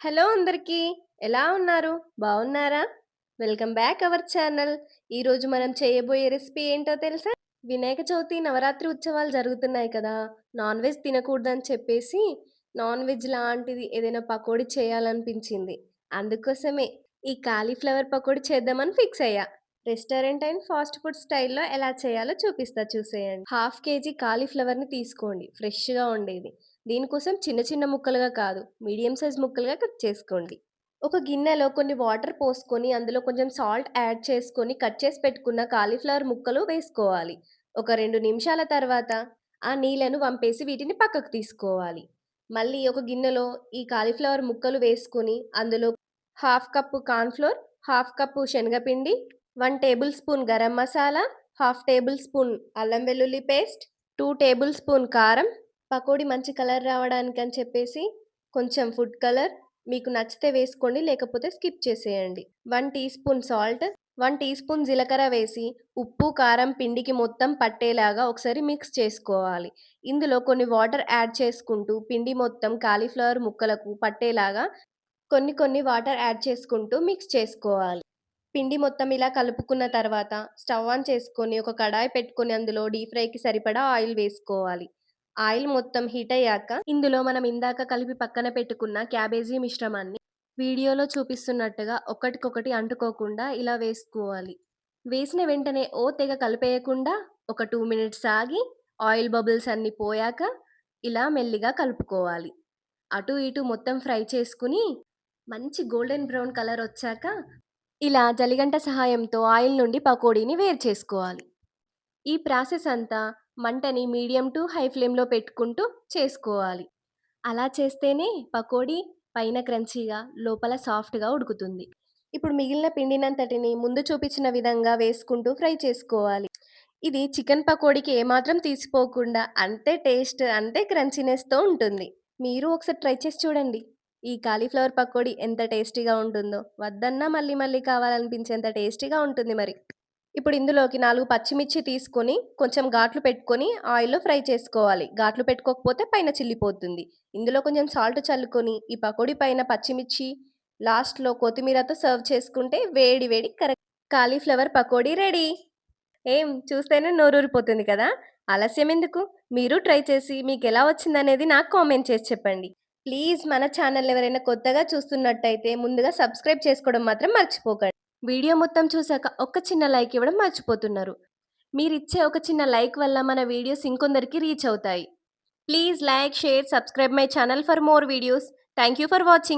Hello అందరికీ. ఎలా ఉన్నారు? బాగున్నారా వెల్కమ్ బ్యాక్ అవర్ ఛానల్. ఈరోజు మనం చేయబోయే రెసిపీ ఏంటో తెలుసా? వినాయక చవితి, నవరాత్రి ఉత్సవాలు జరుగుతున్నాయి కదా! నాన్ వెజ్ తినకూడదని చెప్పేసి, నాన్ వెజ్ లాంటిది ఏదైనా పకోడీ చేయాలనిపించింది. అందుకోసమే ఈ కాలీఫ్లవర్ పకోడీ చేద్దామని ఫిక్స్ అయ్యా. రెస్టారెంట్ అండ్ ఫాస్ట్ ఫుడ్ స్టైల్‌లో ఎలా చేయాలో చూపిస్తా చూసేయండి. హాఫ్ కేజీ కాలీఫ్లవర్‌ని తీసుకోండి. ఫ్రెష్‌గా ఉండేది. దీనికోసం చిన్న చిన్న ముక్కలుగా కాదు, మీడియం సైజ్ ముక్కలుగా కట్ చేసుకోండి. ఒక గిన్నెలో కొన్ని వాటర్ పోసుకొని, అందులో కొంచెం సాల్ట్ యాడ్ చేసుకొని, కట్ చేసి పెట్టుకున్న కాలీఫ్లవర్ ముక్కలు వేసుకోవాలి. ఒక రెండు నిమిషాల తర్వాత ఆ నీళ్ళను వంపేసి వీటిని పక్కకు తీసుకోవాలి. మళ్ళీ ఒక గిన్నెలో ఈ కాలీఫ్లవర్ ముక్కలు వేసుకొని, అందులో half cup cornflour half cup శనగపిండి, one tablespoon garam masala, half tablespoon అల్లం వెల్లుల్లి పేస్ట్, టూ టేబుల్ స్పూన్ కారం, పకోడీ మంచి కలర్ రావడానికి అని చెప్పేసి కొంచెం ఫుడ్ కలర్ మీకు నచ్చితే వేసుకోండి. లేకపోతే స్కిప్ చేసేయండి. One teaspoon salt, one teaspoon జీలకర్ర వేసి ఉప్పు, కారం పిండికి మొత్తం పట్టేలాగా ఒకసారి మిక్స్ చేసుకోవాలి. ఇందులో కొన్ని వాటర్ యాడ్ చేసుకుంటూ పిండి మొత్తం కాలీఫ్లవర్ ముక్కలకు పట్టేలాగా కొన్ని కొన్ని వాటర్ యాడ్ చేసుకుంటూ మిక్స్ చేసుకోవాలి. పిండి మొత్తం ఇలా కలుపుకున్న తర్వాత స్టవ్ ఆన్ చేసుకొని ఒక కడాయి పెట్టుకొని అందులో డీప్ ఫ్రైకి సరిపడా ఆయిల్ వేసుకోవాలి. ఆయిల్ మొత్తం హీట్ అయ్యాక ఇందులో మనం ఇందాక కలిపి పక్కన పెట్టుకున్న క్యాబేజీ మిశ్రమాన్ని వీడియోలో చూపిస్తున్నట్టుగా ఒకటికొకటి అంటుకోకుండా ఇలా వేసుకోవాలి. వేసిన వెంటనే ఓ తెగ కలిపేయకుండా ఒక టూ మినిట్స్ ఆగి ఆయిల్ బబుల్స్ అన్నీ పోయాక ఇలా మెల్లిగా కలుపుకోవాలి. అటు ఇటు మొత్తం ఫ్రై చేసుకుని మంచి గోల్డెన్ బ్రౌన్ కలర్ వచ్చాక ఇలా జలిగంట సహాయంతో ఆయిల్ నుండి పకోడీని వేరు చేసుకోవాలి. ఈ ప్రాసెస్ అంతా మంటని మీడియం టు హై ఫ్లేమ్‌లో పెట్టుకుంటూ చేసుకోవాలి. అలా చేస్తేనే పకోడీ పైన క్రంచీగా, లోపల సాఫ్ట్‌గా ఉడుకుతుంది. ఇప్పుడు మిగిలిన పిండినంతటిని ముందు చూపించిన విధంగా వేసుకుంటూ ఫ్రై చేసుకోవాలి. ఇది చికెన్ పకోడీకి ఏమాత్రం తీసిపోకుండా అంతే టేస్ట్, అంతే క్రంచీనెస్‌తో ఉంటుంది. మీరు ఒకసారి ట్రై చేసి చూడండి. ఈ కాలీఫ్లవర్ పకోడీ ఎంత టేస్టీగా ఉంటుందో. వద్దన్నా మళ్ళీ మళ్ళీ కావాలనిపించేంత టేస్టీగా ఉంటుంది మరి. ఇప్పుడు ఇందులోకి నాలుగు పచ్చిమిర్చి తీసుకొని కొంచెం ఘాట్లు పెట్టుకొని ఆయిల్‌లో ఫ్రై చేసుకోవాలి. ఘాట్లు పెట్టుకోకపోతే పైన చిల్లిపోతుంది. ఇందులో కొంచెం సాల్ట్ చల్లుకొని ఈ పకోడీ పైన పచ్చిమిర్చి, లాస్ట్‌లో కొత్తిమీరతో సర్వ్ చేసుకుంటే వేడి వేడి కరెక్ట్ కాలీఫ్లవర్ పకోడీ రెడీ. ఏం చూస్తేనే నోరూరిపోతుంది కదా! ఆలస్యం ఎందుకు? మీరు ట్రై చేసి మీకు ఎలా వచ్చింది వచ్చిందనేది నాకు కామెంట్ చేసి చెప్పండి. ప్లీజ్ మన ఛానల్ ఎవరైనా కొత్తగా చూస్తున్నట్టయితే ముందుగా సబ్స్క్రైబ్ చేసుకోవడం మాత్రం మర్చిపోకండి. వీడియో మొత్తం చూశాక ఒక్క చిన్న లైక్ ఇవ్వడం మర్చిపోతున్నారు. మీరిచ్చే ఒక చిన్న లైక్ వల్ల మన వీడియోస్ ఇంకొందరికి రీచ్ అవుతాయి. Please like, share, subscribe my channel for more videos. Thank you for watching.